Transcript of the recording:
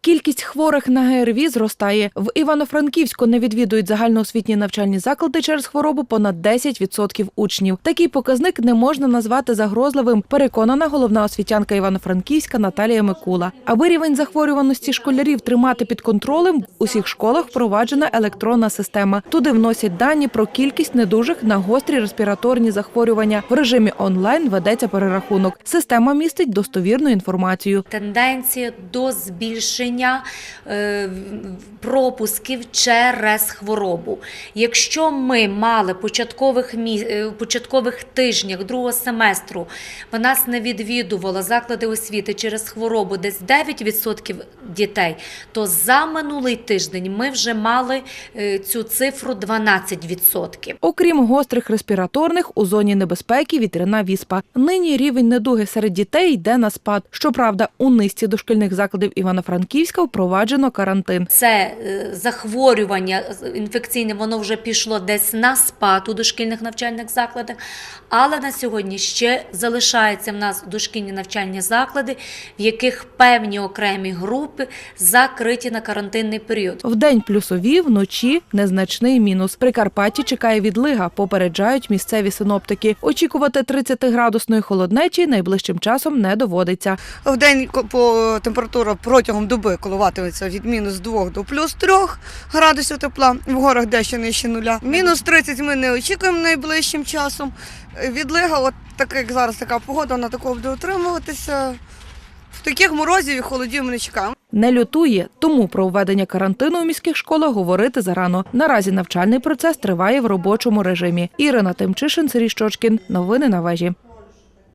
Кількість хворих на ГРВІ зростає. В Івано-Франківську не відвідують загальноосвітні навчальні заклади через хворобу понад 10% учнів. Такий показник не можна назвати загрозливим, переконана головна освітянка Івано-Франківська Наталія Микула. Аби рівень захворюваності школярів тримати під контролем, в усіх школах впроваджена електронна система. Туди вносять дані про кількість недужих на гострі респіраторні захворювання. В режимі онлайн ведеться перерахунок. Система містить достовірну інформацію. тенденція до збільшення е, пропусків через хворобу. Якщо ми мали початкових е, початкових тижнях другого семестру, в нас не відвідувало заклади освіти через хворобу десь 9% дітей, то за минулий тиждень ми вже мали е, цю цифру 12%. Окрім гострих респіраторних, у зоні небезпеки вітряна віспа. Нині рівень недуги серед дітей йде на спад. Щоправда, у низці дошкільних закладів Івано-Франківська впроваджено карантин. Це е, захворювання інфекційне, воно вже пішло десь на спад у дошкільних навчальних закладах, але на сьогодні ще залишаються в нас дошкільні навчальні заклади, в яких певні окремі групи закриті на карантинний період. Вдень плюсові, вночі незначний мінус. Прикарпатті чекає відлига, попереджають місцеві синоптики. Очікувати 30-градусної холоднечі найближчим часом не доводиться. В день по температура протягом доби коливатиметься від мінус 2 до плюс 3 градусів тепла. В горах дещо нижче нуля. Мінус 30 ми не очікуємо найближчим часом. Відлига, от так як зараз така погода, вона такого буде утримуватися. В таких морозів і холодів ми не чекаємо. Не лютує, тому про введення карантину у міських школах говорити зарано. Наразі навчальний процес триває в робочому режимі. Ірина Тимчишин, Сергій Щочкін. Новини на вежі.